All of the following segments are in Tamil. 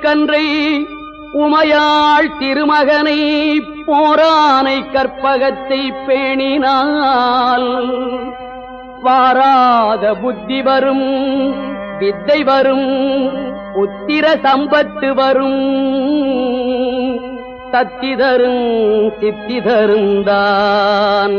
கன்றை உமையாள் திருமகனை போரானை கற்பகத்தை பேணினால். வாராத புத்தி வரும் வித்தை வரும் புத்திர சம்பத்து வரும். தத்தி தரும் சித்தி தருந்தான்.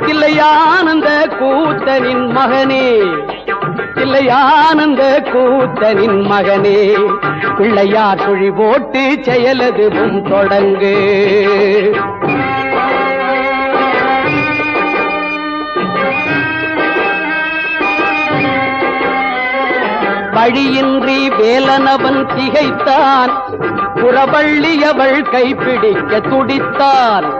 இல்லையானந்த கூத்தனின் மகனே. இல்லையானந்த கூத்தனின் மகனே. பிள்ளையார் சுழி போட்டு செயலதுவும் தொடங்கு. வழியின்றி வேலனவன் திகைத்தான். புறவள்ளியவள் கைப்பிடிக்க துடித்தான்.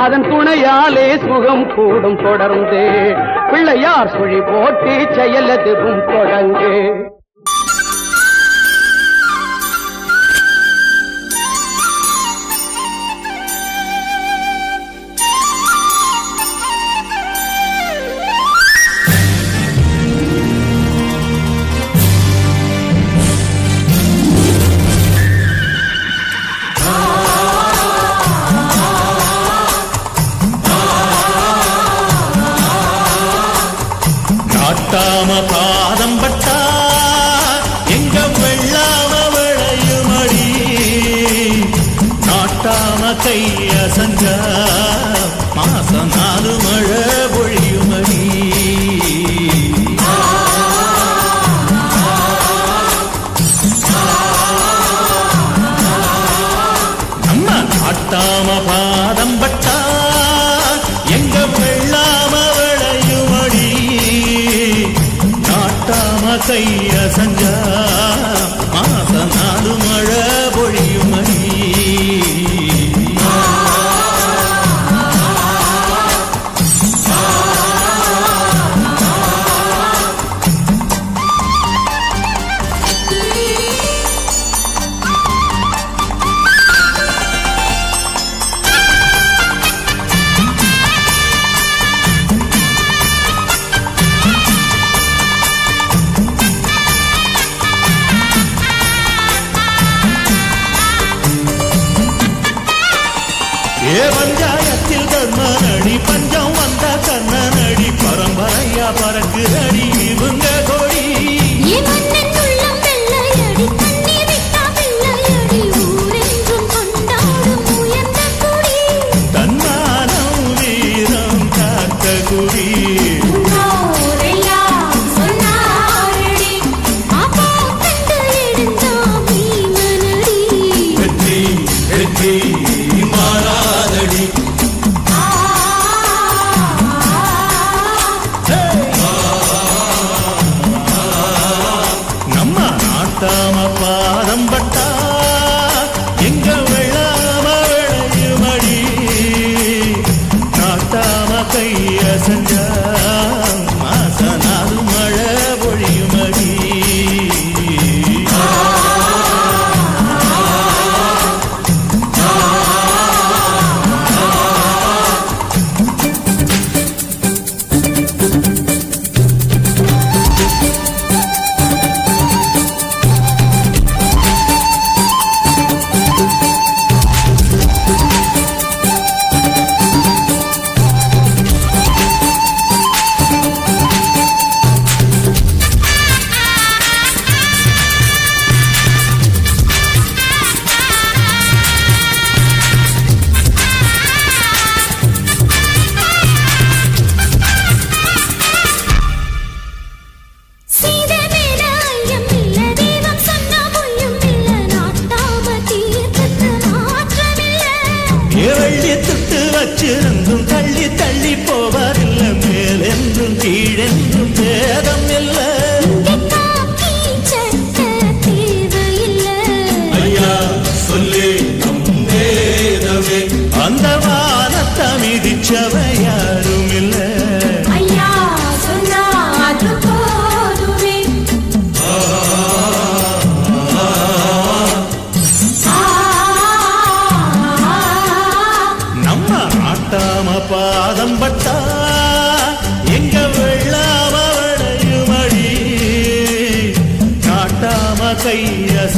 அதன் துணையாலே சுகம் கூடும் தொடர்ந்து. பிள்ளையார் சுழி போட்டி செயலதுவும் தொடங்கு. நாட்டாம பாதம் பட்டா எங்க வெள்ளாம விளையுமடி. நாட்டாம கைய சஞ்சா மாசம் நாலு மழை பொழியுமடி. நம்ம நாட்டாம நாட்டாம கைய சஞ்சா மாச நாலு மழை. பறக்குதடி இவங்க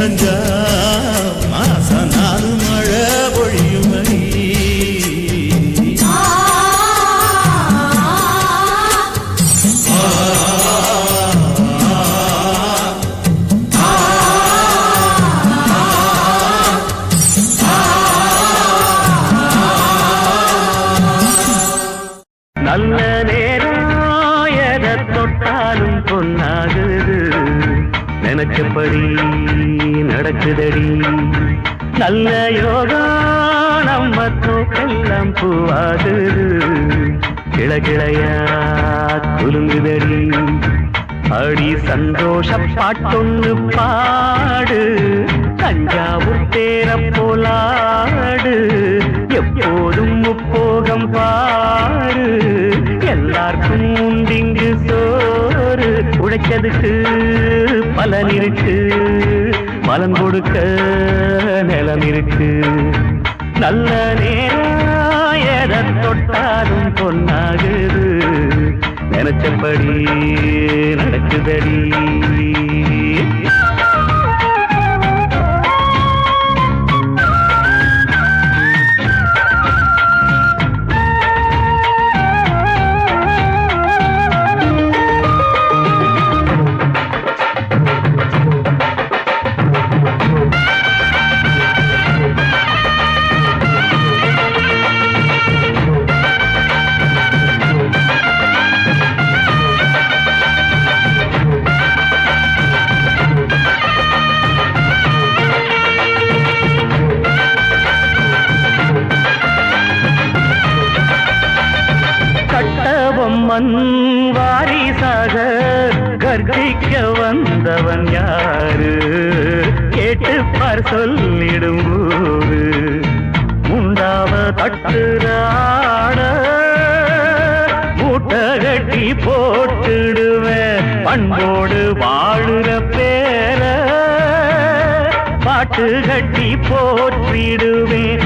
산자 இருக்கு மலம் கொடுக்க நிலம் இருக்கு. நல்ல நேரம் எதை தொட்டாலும் பொன்னாகுது. நினைச்சபடி நடக்குதடி. யாரு? கேட்டுப்பார் சொல்லிடும் ஊரு உண்டாவ தட்டுறாட மூட்டை கட்டி போட்டுடுவேன். பண்போடு வாழுற பேர பாட்டு கட்டி போற்றிடுவேன்.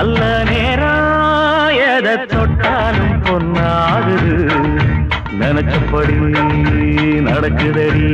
நல்ல நேரம் எதை தொட்டாலும் பொன்னாகுது. நினைச்சபடி நடக்குதடி.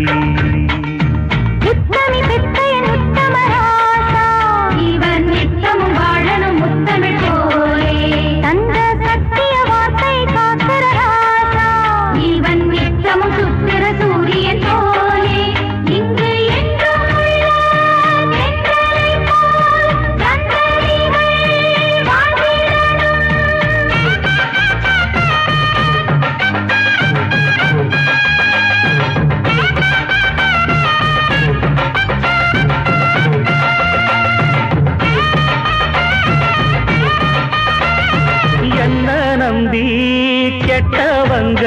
பெரியவங்க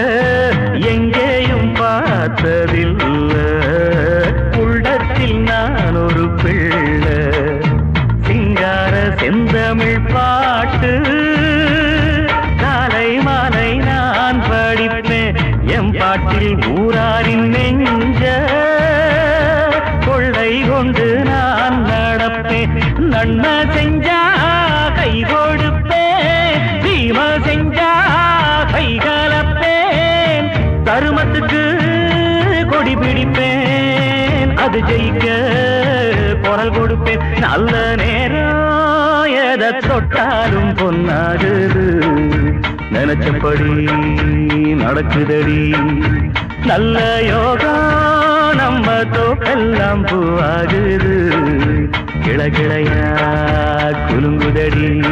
அது ஜெயிக்க குரல் கொடுப்பேன். நல்ல நேரம் எதை தொட்டாலும் பொன்னாகுது. நினைச்சபடி நடக்குதடி. நல்ல யோகா நம்ம தோப்பெல்லாம் பூவாகுது. கிளகிளையா குலுங்குதடி.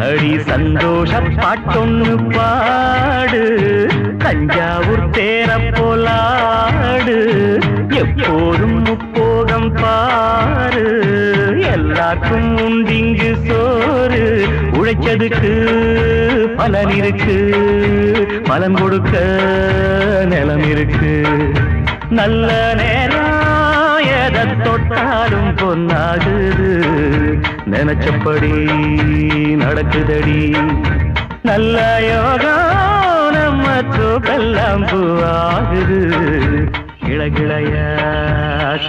அடி சந்தோஷ பாட்டொன்னு பாடு. தஞ்சாவூர் தேர போலா உழைச்சதுக்கு பலன் இருக்கு. பலன் கொடுக்க நிலம் இருக்கு. நல்ல நேரம் எதை தொட்டாலும் பொன்னாகுது. நினைச்சபடி நடக்குதடி. நல்ல யோகம் நம்ம தூக்கெல்லாம் பூவாகுது. கிளகிளைய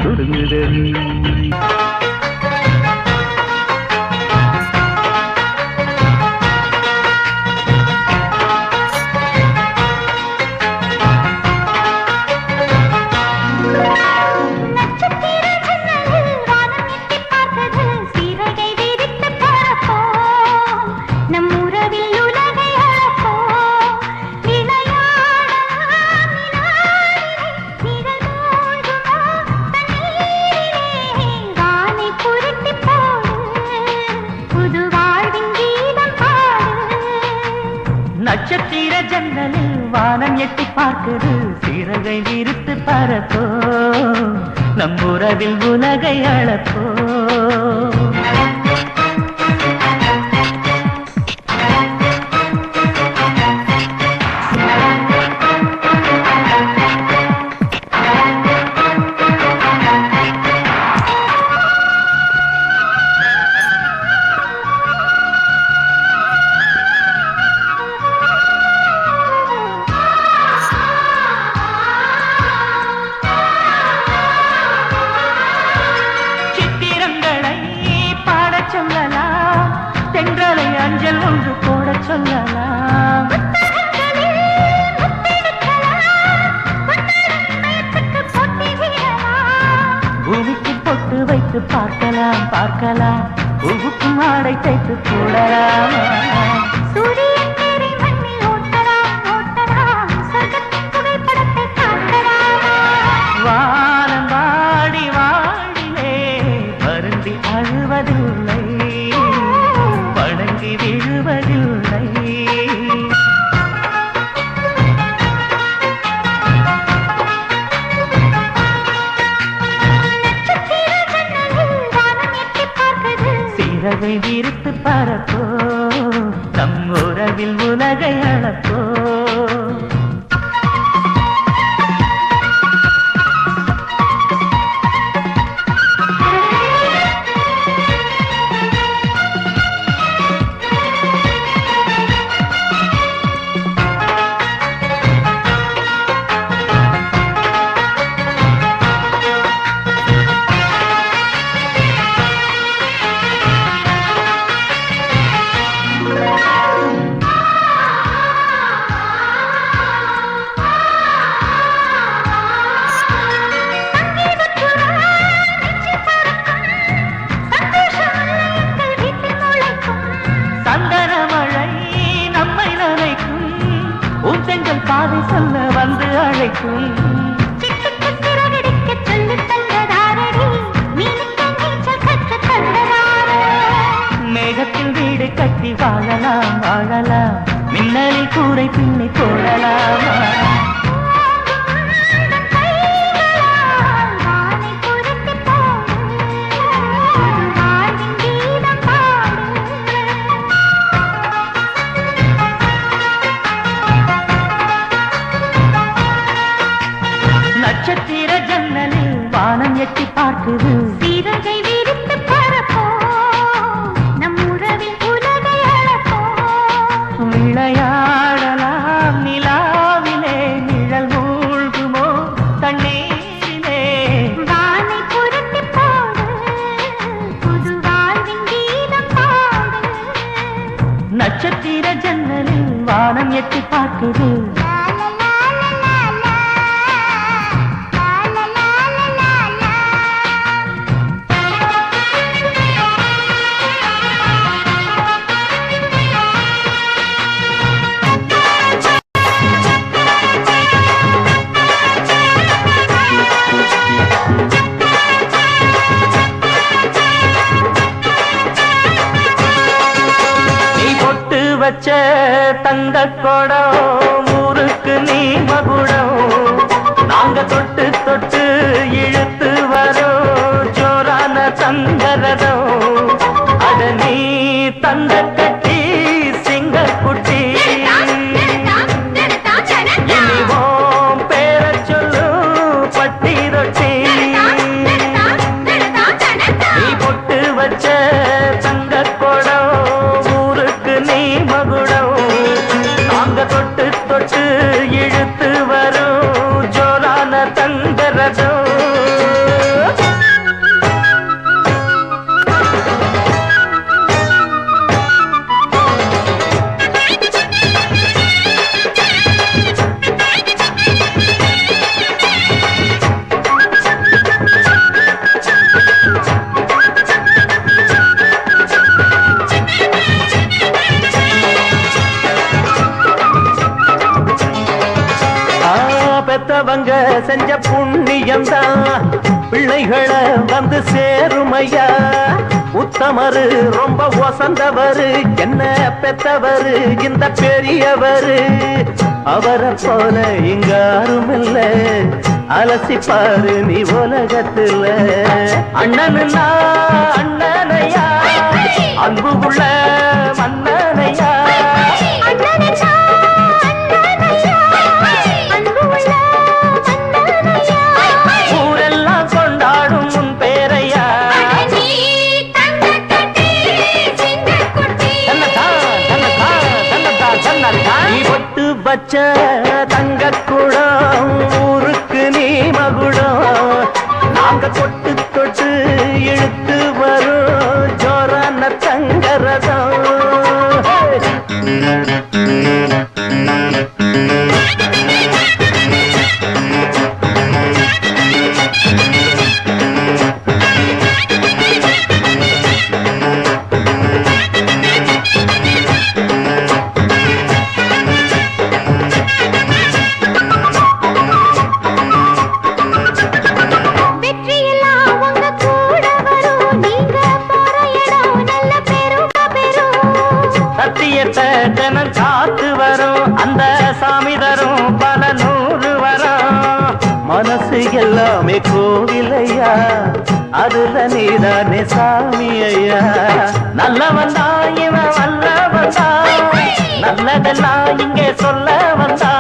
சுடுங்குதடி. சிறகை விரித்து பறப்போ நம் உறவில் உலகை அளப்போ. தென்றலை அஞ்சல் ஒன்று போட சொல்லலாம். பூமிக்கு பொட்டு வைத்து பார்க்கலாம் பார்க்கலாம். பூவுக்கும் ஆடை தைத்து போடலாம். விரித்து பறப்போ தம் உறவில் உலகை அளப்போ. வானம் எட்டி பார்க்குது. மகுடம் ஊருக்கு நீ மகுடம். நாங்க தொட்டு ரொம்ப என்ன பெத்தவரு இந்த பெரியவரு. அவரை போல இங்க யாரும் இல்ல அலசி பாரு நீ உலகத்துல. அண்ணனுன்னா அண்ணனையா அன்பு உள்ள தொட்டு தொட்டு இழுத்து ஏத்த ஜனம் காத்து வரும் அந்த சாமி தரும் பல நூறு வரும். மனசு எல்லாமே கோவிலையா? அதுல நீதானே சாமி ஐயா நல்ல வந்தா இவன் வல்ல வந்தா நல்லதெல்லாம் இங்கே சொல்ல வந்தா